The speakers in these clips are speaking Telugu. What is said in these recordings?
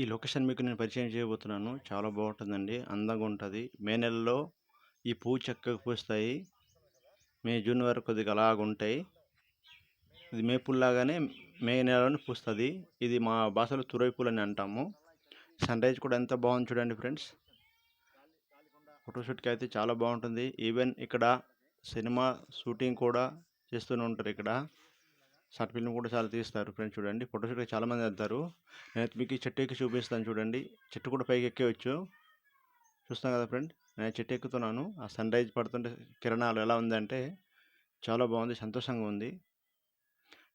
ఈ లొకేషన్ మీకు నేను పరిచయం చేయబోతున్నాను. చాలా బాగుంటుందండి. అందంగా ఉంటుంది. మే నెలలో ఈ పువ్వు చక్కగా పూస్తాయి. మే జూన్ వరకు కొద్దిగా అలాగ ఉంటాయి. ఇది మే పుల్లాగానే మే నెలలోనే పూస్తుంది. ఇది మా భాషలో తురై పూలు అని అంటాము. సన్ రైజ్ కూడా ఎంత బాగుంది చూడండి ఫ్రెండ్స్. ఫోటోషూట్కి అయితే చాలా బాగుంటుంది. ఈవెన్ ఇక్కడ సినిమా షూటింగ్ కూడా చేస్తూనే ఉంటారు ఇక్కడ. షార్ట్ ఫిల్మ్ కూడా చాలా తీస్తారు ఫ్రెండ్స్ చూడండి. ఫోటోషూట్కి చాలా మంది వెళ్తారు నేను మీకు ఈ చెట్టు ఎక్కి చూపిస్తాను చూడండి. చెట్టు కూడా పైకి ఎక్కేవచ్చు చూస్తాం కదా ఫ్రెండ్? నేను చెట్టు ఎక్కుతున్నాను. ఆ సన్ రైజ్ పడుతుంటే కిరణాలు ఎలా ఉందంటే చాలా బాగుంది సంతోషంగా ఉంది.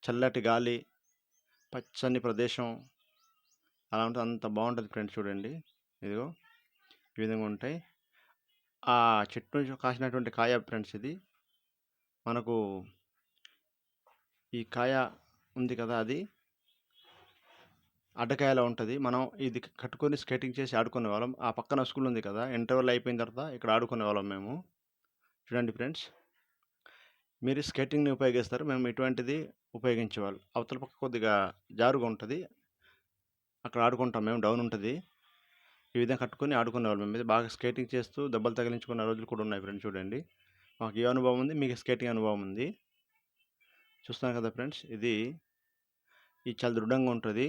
చల్లటి గాలి పచ్చని ప్రదేశం అలా ఉంటుంది అంత బాగుంటుంది ఫ్రెండ్స్ చూడండి. ఇదిగో ఈ విధంగా ఉంటాయి. ఆ చెట్టు నుంచి కాసినటువంటి కాయ ఫ్రెండ్స్ ఇది. మనకు ఈ కాయ ఉంది కదా అది. అడ్డకాయలా ఉంటుంది. మనం ఇది కట్టుకొని స్కేటింగ్ చేసి ఆడుకునే వాళ్ళం. ఆ పక్కన స్కూల్ ఉంది కదా ఇంటర్వెల్ అయిపోయిన తర్వాత ఇక్కడ ఆడుకునే వాళ్ళం మేము. చూడండి ఫ్రెండ్స్ మీరు స్కేటింగ్ని ఉపయోగిస్తారు. మేము ఇటువంటిది ఉపయోగించేవాళ్ళు. అవతల పక్క కొద్దిగా జారుగా ఉంటుంది. అక్కడ ఆడుకుంటాం మేము డౌన్ ఉంటుంది. ఈ విధంగా కట్టుకొని ఆడుకునే వాళ్ళం. మేము బాగా స్కేటింగ్ చేస్తూ దెబ్బలు తగిలించుకున్న రోజులు కూడా ఉన్నాయి ఫ్రెండ్స్ చూడండి. మాకు ఏ అనుభవం ఉంది మీకు స్కేటింగ్ అనుభవం ఉంది. చూస్తున్నాను కదా ఫ్రెండ్స్? ఇది ఇది చాలా దృఢంగా ఉంటుంది.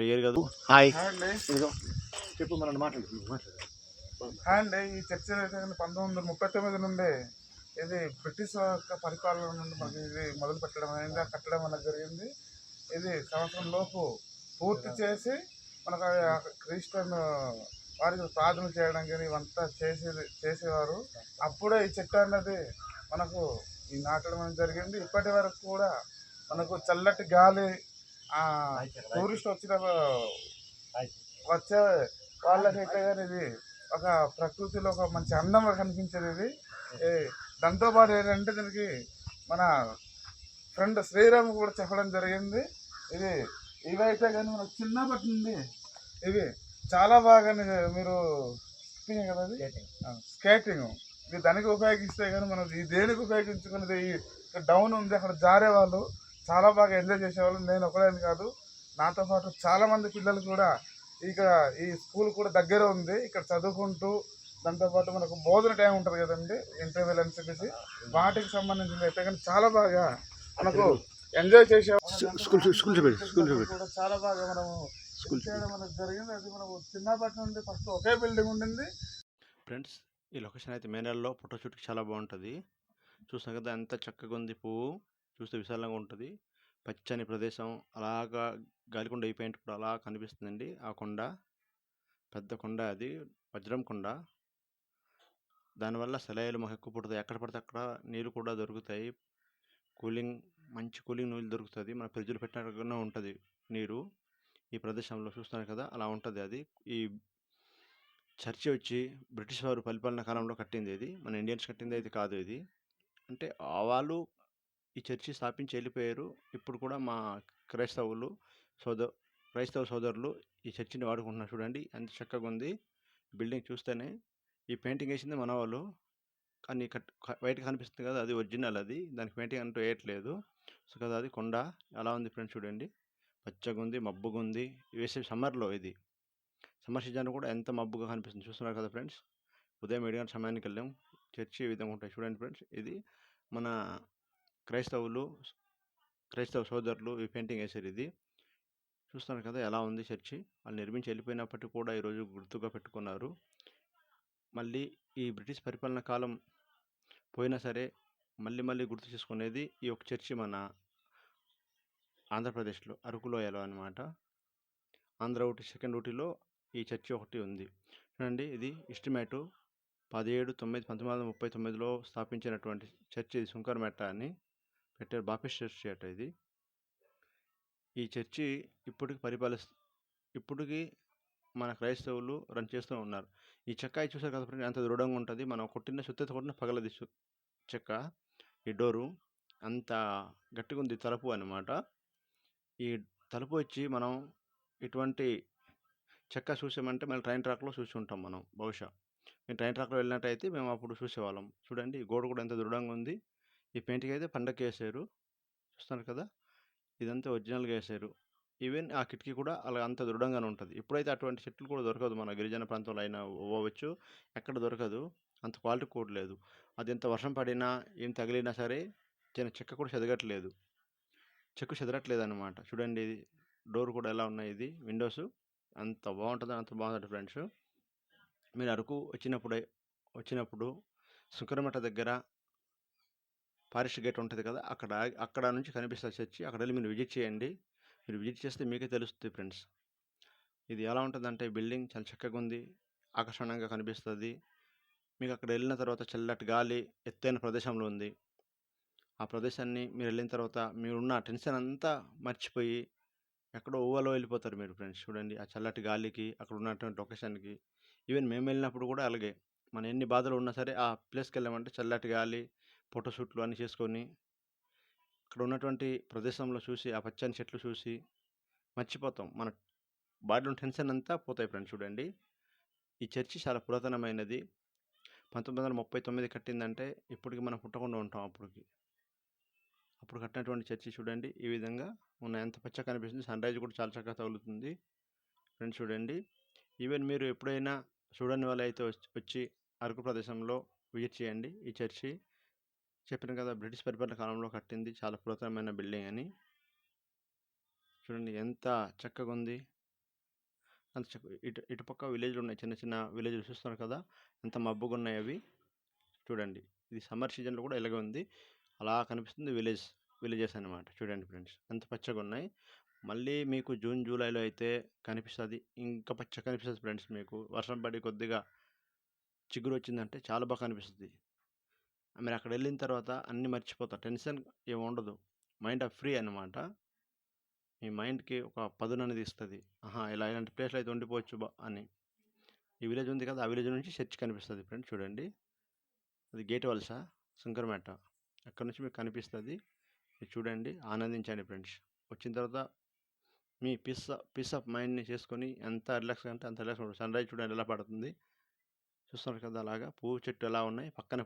రియర్ కదా? హాయ్. హాయ్ అండి. చెప్పు మనం మాట్లాడు మాట్లాడు. హాయ్ అండి. ఈ చర్చ పంతొమ్మిది వందల ముప్పై తొమ్మిది నుండి ఇది బ్రిటిష్ యొక్క పరిపాలన నుండి మనకి ఇది మొదలు పెట్టడం అయింది. ఆ కట్టడం అనేది జరిగింది. ఇది సంవత్సరం లోపు పూర్తి చేసి మనకు క్రిస్టియన్ వారికి ప్రార్థన చేయడం కానీ ఇవంతా చేసేది చేసేవారు. అప్పుడే ఈ చెట్టు అన్నది మనకు ఈ నాటడం అనేది జరిగింది. ఇప్పటి వరకు కూడా మనకు చల్లటి గాలి టూరిస్ట్ వచ్చిన వచ్చే వాళ్ళకైతే కానీ ఇది ఒక ప్రకృతిలో ఒక మంచి అందంగా కనిపించేది ఇది. దాంతోపాటు ఏంటంటే దీనికి మన ఫ్రెండ్ శ్రీరామ్ కూడా చెప్పడం జరిగింది. ఇది ఇవైతే కానీ మనకు చిన్నప్పటి నుండి ఇవి చాలా బాగా మీరు స్కిప్పింగ్ కదా అది స్కేటింగ్. ఇది దానికి ఉపయోగిస్తే కానీ మనం ఈ దేనికి ఉపయోగించుకునేది ఈ డౌన్ ఉంది అక్కడ జారే వాళ్ళు చాలా బాగా ఎంజాయ్ చేసేవాళ్ళు. నేను ఒకటే కాదు నాతో పాటు చాలా మంది పిల్లలు కూడా ఇక్కడ ఈ స్కూల్ కూడా దగ్గర ఉంది. ఇక్కడ చదువుకుంటూ దాంతోపాటు మనకు భోజన టైం ఉంటుంది కదండి ఇంటర్వెల్ అని చెప్పేసి. వాటికి సంబంధించింది అయితే కానీ చాలా బాగా మనకు ఎంజాయ్ చేసే స్కూల్ స్కూల్ కూడా చాలా బాగా మనము స్కూల్ చేయడం మనకు జరిగింది. అది మనకు చిన్నప్పటి నుండి ఫస్ట్ ఒకే బిల్డింగ్ ఉండింది. ఫ్రెండ్స్ ఈ లొకేషన్ అయితే మే నెలలో ఫోటోషూట్కి చాలా బాగుంటుంది. చూసాం కదా ఎంత చక్కగా ఉంది పువ్వు. చూస్తే విశాలంగా ఉంటుంది. పచ్చని ప్రదేశం. అలాగా గాలికొండ అయిపోయినప్పుడు అలా కనిపిస్తుందండి. ఆ కొండ. పెద్ద కొండ అది. వజ్రం కొండ. దానివల్ల సెలయలు మాకు ఎక్కువ పుడుతాయి. ఎక్కడ పడితే అక్కడ నీళ్ళు కూడా దొరుకుతాయి. కూలింగ్ మంచి కూలింగ్ నీళ్ళు దొరుకుతుంది. మన ఫ్రిడ్జ్లు పెట్టినట్టుగానే ఉంటుంది నీరు. ఈ ప్రదేశంలో చూస్తున్నారు కదా అలా ఉంటుంది అది. ఈ చర్చి వచ్చి బ్రిటిష్ వారు పరిపాలన కాలంలో కట్టింది ఇది మన ఇండియన్స్ కట్టింది అయితే కాదు ఇది. అంటే వాళ్ళు ఈ చర్చి స్థాపించి వెళ్ళిపోయారు. ఇప్పుడు కూడా మా క్రైస్తవులు సోదరు క్రైస్తవ సోదరులు ఈ చర్చిని వాడుకుంటున్నారు చూడండి. ఎంత చక్కగా ఉంది. బిల్డింగ్ చూస్తేనే ఈ పెయింటింగ్ వేసింది మన వాళ్ళు కానీ కట్ బయట కనిపిస్తుంది కదా అది ఒరిజినల్ అది. దానికి పెయింటింగ్ అంటూ వేయట్లేదు. సో కదా అది కొండ. ఎలా ఉంది ఫ్రెండ్స్ చూడండి. పచ్చగా ఉంది మబ్బుగా ఉంది వేసే సమ్మర్లో ఇది. సమ్మర్ సీజన్ కూడా ఎంత మబ్బుగా కనిపిస్తుంది. చూస్తున్నారు కదా ఫ్రెండ్స్? ఉదయం ఏడు గంటల సమయానికి వెళ్ళాం. చర్చి ఈ విధంగా ఉంటాయి. చూడండి ఫ్రెండ్స్ ఇది మన క్రైస్తవులు క్రైస్తవ సోదరులు ఈ పెయింటింగ్ వేసారు ఇది. చూస్తున్నారు కదా ఎలా ఉంది చర్చి? వాళ్ళు నిర్మించి వెళ్ళిపోయినప్పటికీ కూడా ఈరోజు గుర్తుగా పెట్టుకున్నారు. మళ్ళీ ఈ బ్రిటిష్ పరిపాలన కాలం పోయినా సరే మళ్ళీ మళ్ళీ గుర్తు చేసుకునేది ఈ యొక్క చర్చి మన ఆంధ్రప్రదేశ్లో అరకులోయలో అనమాట ఆంధ్ర ఊటీ సెకండ్ ఊటీలో ఈ చర్చి ఒకటి ఉంది. చూడండి ఇది ఇస్టిమేటు పదిహేడు తొమ్మిది పంతొమ్మిది వందల ముప్పై తొమ్మిదిలో స్థాపించినటువంటి చర్చి ఇది శుంకరమెట్ట అని పెట్టారు. బాపిస్ట్ చర్చి అట ఇది. ఈ చర్చి ఇప్పటికి పరిపాలి ఇప్పటికీ మన క్రైస్తవులు రన్ చేస్తూ ఉన్నారు. ఈ చెక్క చూసారు కదా ఫ్రెండ్ దృఢంగా ఉంటుంది. మనం కొట్టిన సుత్తెత కొట్టిన పగలది చెక్క ఈ డోరు అంత గట్టిగా ఉంది తలుపు అనమాట ఈ తలుపు వచ్చి మనం ఇటువంటి చెక్క చూసామంటే మళ్ళీ ట్రైన్ ట్రాక్లో చూసి ఉంటాం మనం బహుశా. మేము ట్రైన్ ట్రాక్లో వెళ్ళినట్టయితే మేము అప్పుడు చూసేవాళ్ళం. చూడండి ఈ గోడ కూడా ఎంత దృఢంగా ఉంది. ఈ పెయింట్కి అయితే పండగ వేసారు. చూస్తున్నారు కదా! ఇదంతా ఒరిజినల్గా వేసారు. ఈవెన్ ఆ కిటికీ కూడా అలా అంత దృఢంగానే ఉంటుంది. ఇప్పుడైతే అటువంటి చెట్లు కూడా దొరకదు మన గిరిజన ప్రాంతంలో అయినా పోవచ్చు. ఎక్కడ దొరకదు. అంత క్వాలిటీ కూడా లేదు. అది ఎంత వర్షం పడినా ఏం తగిలినా సరే చిన్న చెక్క కూడా చెదగట్లేదు. చెక్కు చెదరట్లేదు అనమాట చూడండి ఇది డోర్ కూడా ఎలా ఉన్నాయి ఇది విండోస్. అంత బాగుంటుంది అంత బాగుంటుంది ఫ్రెండ్స్. మీరు అరకు వచ్చినప్పుడే వచ్చినప్పుడు శుక్రమఠ దగ్గర ఫారెస్ట్ గేట్ ఉంటుంది కదా అక్కడ అక్కడ నుంచి కనిపిస్తుంది చర్చి అక్కడ వెళ్ళి మీరు విజిట్ చేయండి. మీరు విజిట్ చేస్తే మీకే తెలుస్తుంది ఫ్రెండ్స్. ఇది ఎలా ఉంటుందంటే బిల్డింగ్ చాలా చక్కగా ఉంది ఆకర్షణీయంగా కనిపిస్తుంది. మీకు అక్కడ వెళ్ళిన తర్వాత చల్లటి గాలి ఎత్తైన ప్రదేశంలో ఉంది. ఆ ప్రదేశాన్ని మీరు వెళ్ళిన తర్వాత మీరున్న టెన్షన్ అంతా మర్చిపోయి ఎక్కడో ఓవాలో వెళ్ళిపోతారు మీరు ఫ్రెండ్స్ చూడండి. ఆ చల్లటి గాలికి అక్కడ ఉన్నటువంటి లొకేషన్కి. ఈవెన్ మేము వెళ్ళినప్పుడు కూడా అలాగే. మన ఎన్ని బాధలు ఉన్నా సరే ఆ ప్లేస్కి వెళ్ళామంటే చల్లటి గాలి ఫోటోషూట్లు అన్నీ చేసుకొని అక్కడ ఉన్నటువంటి ప్రదేశంలో చూసి ఆ పచ్చని చెట్లు చూసి మర్చిపోతాం. మన బాడీలో టెన్షన్ అంతా పోతాయి ఫ్రెండ్స్ చూడండి. ఈ చర్చి చాలా పురాతనమైనది. పంతొమ్మిది వందల ముప్పై తొమ్మిది కట్టిందంటే ఇప్పటికి మనం పుట్టకుండా ఉంటాం అప్పటికి. అప్పుడు కట్టినటువంటి చర్చి చూడండి ఈ విధంగా ఉన్న ఎంత పచ్చగా కనిపిస్తుంది. సన్ రైజ్ కూడా చాలా చక్కగా తగులుతుంది. ఫ్రెండ్స్ చూడండి. ఈవెన్ మీరు ఎప్పుడైనా చూడని వాళ్ళు అయితే వచ్చి- వచ్చి అరకు ప్రదేశంలో విజిట్ చేయండి ఈ చర్చి. చెప్పిన కదా బ్రిటిష్ పరిపాలన కాలంలో కట్టింది చాలా పురాతనమైన బిల్డింగ్ అని. చూడండి ఎంత చక్కగా ఉంది. అంత చక్క ఇటు ఇటుపక్క విలేజ్లు ఉన్నాయి. చిన్న చిన్న విలేజ్లు చూస్తున్నారు కదా ఎంత మబ్బుగా ఉన్నాయి అవి. చూడండి. ఇది సమ్మర్ సీజన్లో కూడా ఇలాగే ఉంది. అలా కనిపిస్తుంది విలేజ్ విలేజెస్ అనమాట చూడండి ఫ్రెండ్స్ ఎంత పచ్చగా ఉన్నాయి. మళ్ళీ మీకు జూన్ జూలైలో అయితే కనిపిస్తుంది. ఇంకా పచ్చ కనిపిస్తుంది ఫ్రెండ్స్ మీకు. వర్షం పడి కొద్దిగా చిగురు వచ్చిందంటే చాలా బాగా కనిపిస్తుంది. మీరు అక్కడ వెళ్ళిన తర్వాత అన్నీ మర్చిపోతారు టెన్షన్ ఏమి ఉండదు. మైండ్ ఫ్రీ అనమాట మీ మైండ్కి ఒక పదును అనేది ఇస్తుంది ఆహా ఇలా ఇలాంటి ప్లేస్లో అయితే ఉండిపోవచ్చు బా అని. ఈ విలేజ్ ఉంది కదా ఆ విలేజ్ నుంచి చర్చ్ కనిపిస్తుంది ఫ్రెండ్స్ చూడండి. అది గేట్ వలస శంకరమేట అక్కడ నుంచి మీకు కనిపిస్తుంది. మీరు చూడండి ఆనందించండి ఫ్రెండ్స్. వచ్చిన తర్వాత మీ పీస్ పీస్ ఆఫ్ మైండ్ని చేసుకొని ఎంత రిలాక్స్ అంటే అంత రిలాక్స్ ఉంటుంది సన్ రైజ్ చూడండి ఎలా పడుతుంది. చూస్తున్నారు కదా అలాగా. పువ్వు చెట్టు ఎలా ఉన్నాయి. పక్కన